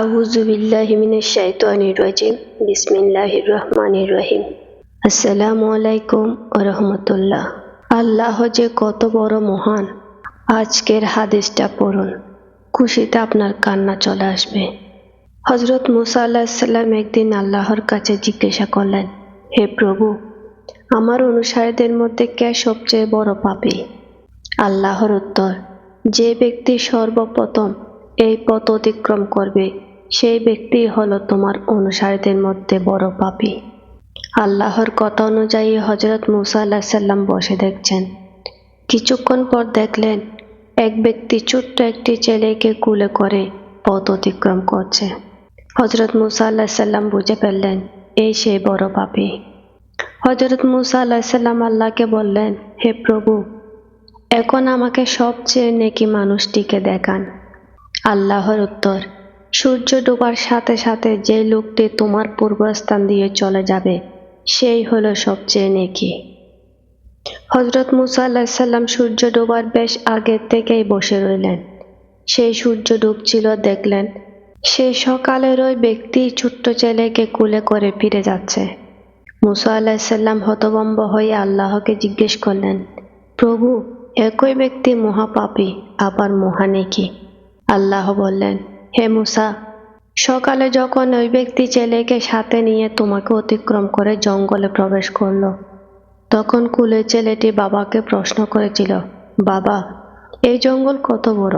আউযু বিল্লাহি মিনাশ শাইতানির রাজিম। বিসমিল্লাহির রহমানির রহিম। আসসালামু আলাইকুম রাহমাতুল্লাহ। আল্লাহ যে কত বড় মহান, আজকের হাদিসটা পড়ুন। খুশিতে আপনার কান্না চলে আসবে। হজরত মুসা আল্লাহিসাল্লাম একদিন আল্লাহর কাছে জিজ্ঞাসা করলেন, হে প্রভু, আমার অনুসারীদের মধ্যে কে সবচেয়ে বড় পাপী? আল্লাহর উত্তর, যে ব্যক্তি সর্বপ্রথম এই পথ অতিক্রম করবে। সেই ব্যক্তি হলো তোমার অনুসারীদের মধ্যে বড় পাপী। আল্লাহর কথা অনুযায়ী হজরত মুসা আল্লাহ সাল্লাম বসে দেখছেন। কিছুক্ষণ পর দেখলেন, এক ব্যক্তি ছোট্ট একটি ছেলেকে কুলে করে পথ অতিক্রম করছে। হজরত মুসা আল্লাহ সাল্লাম বুঝে ফেললেন, এই সেই বড় পাপী। হজরত মুসা আল্লাহ সাল্লাম আল্লাহকে বললেন, হে প্রভু, এখন আমাকে সবচেয়ে নেকি মানুষটিকে দেখান। আল্লাহর উত্তর। সূর্য ডোবার সাথে সাথে যে লোকটি তোমার পূর্বস্থান দিয়ে চলে যাবে, সেই হলো সবচেয়ে নেকি। হজরত মুসা আল্লাহ সাল্লাম সূর্য ডোবার বেশ আগের থেকেই বসে রইলেন। সেই সূর্য ডুবছিল, দেখলেন সেই সকালের ওই ব্যক্তি ছোট্ট ছেলেকে কুলে করে ফিরে যাচ্ছে। মুসা আল্লাহিসাল্লাম হতবম্ব হয়ে আল্লাহকে জিজ্ঞেস করলেন, প্রভু, একই ব্যক্তি মহাপাপী, আবার মহানেকি? আল্লাহ বললেন, হে মুসা, সকালে যখন ওই ব্যক্তি ছেলেকে সাথে নিয়ে তোমাকে অতিক্রম করে জঙ্গলে প্রবেশ করল, তখন কুলে ছেলেটি বাবাকে প্রশ্ন করেছিল, বাবা, এই জঙ্গল কত বড়?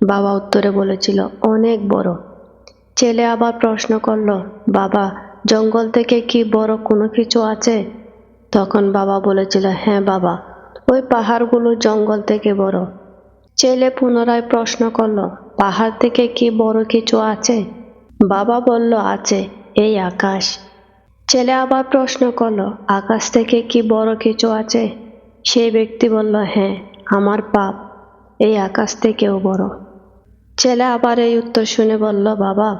বাবা উত্তরে বলেছিল, অনেক বড়। ছেলে আবার প্রশ্ন করল, বাবা, জঙ্গল থেকে কি বড় কোনো কিছু আছে? তখন বাবা বলেছিল হ্যাঁ বাবা, ওই পাহাড়গুলো জঙ্গল থেকে বড়। ছেলে পুনরায় প্রশ্ন করল, পাহাড় থেকে কি বড় কিছু আছে? বাবা বলল, আছে, এই আকাশ। ছেলে আবার প্রশ্ন করল, আকাশ থেকে কি বড় কিছু আছে? সেই ব্যক্তি বলল হ্যাঁ আমার পাপ, এই আকাশ থেকেও বড়। ছেলে আবার এই উত্তর শুনে বলল, বাবা,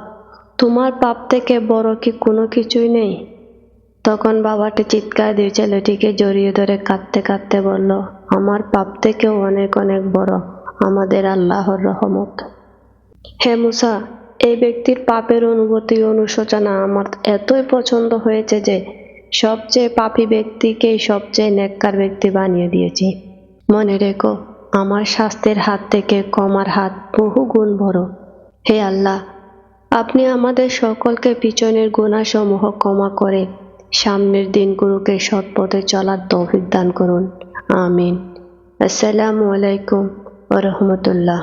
তোমার পাপ থেকে বড় কি কোনো কিছুই নেই? তখন বাবাটি চিৎকার দিয়ে ছেলেটিকে জড়িয়ে ধরে কাঁদতে কাঁদতে বলল, আমার পাপ থেকেও অনেক অনেক বড়। আমাদের আল্লাহর রহমত। হে মুসা, এই ব্যক্তির পাপের অনুভূতি অনুশোচনা আমার এতই পছন্দ হয়েছে যে সবচেয়ে পাপী ব্যক্তিকেই সবচেয়ে নেককার ব্যক্তি বানিয়ে দিয়েছি। মনে রেখো, আমার স্বাস্থ্যের হাত থেকে কমার হাত বহু গুণ বড়। হে আল্লাহ, আপনি আমাদের সকলকে পিছনের গুণাসমূহ ক্ষমা করে সামনের দিনগুলোকে সৎ পথে চলার তৌফিক দান করুন। আমিন। আসসালামু আলাইকুম। ওরহমতুল্লাহ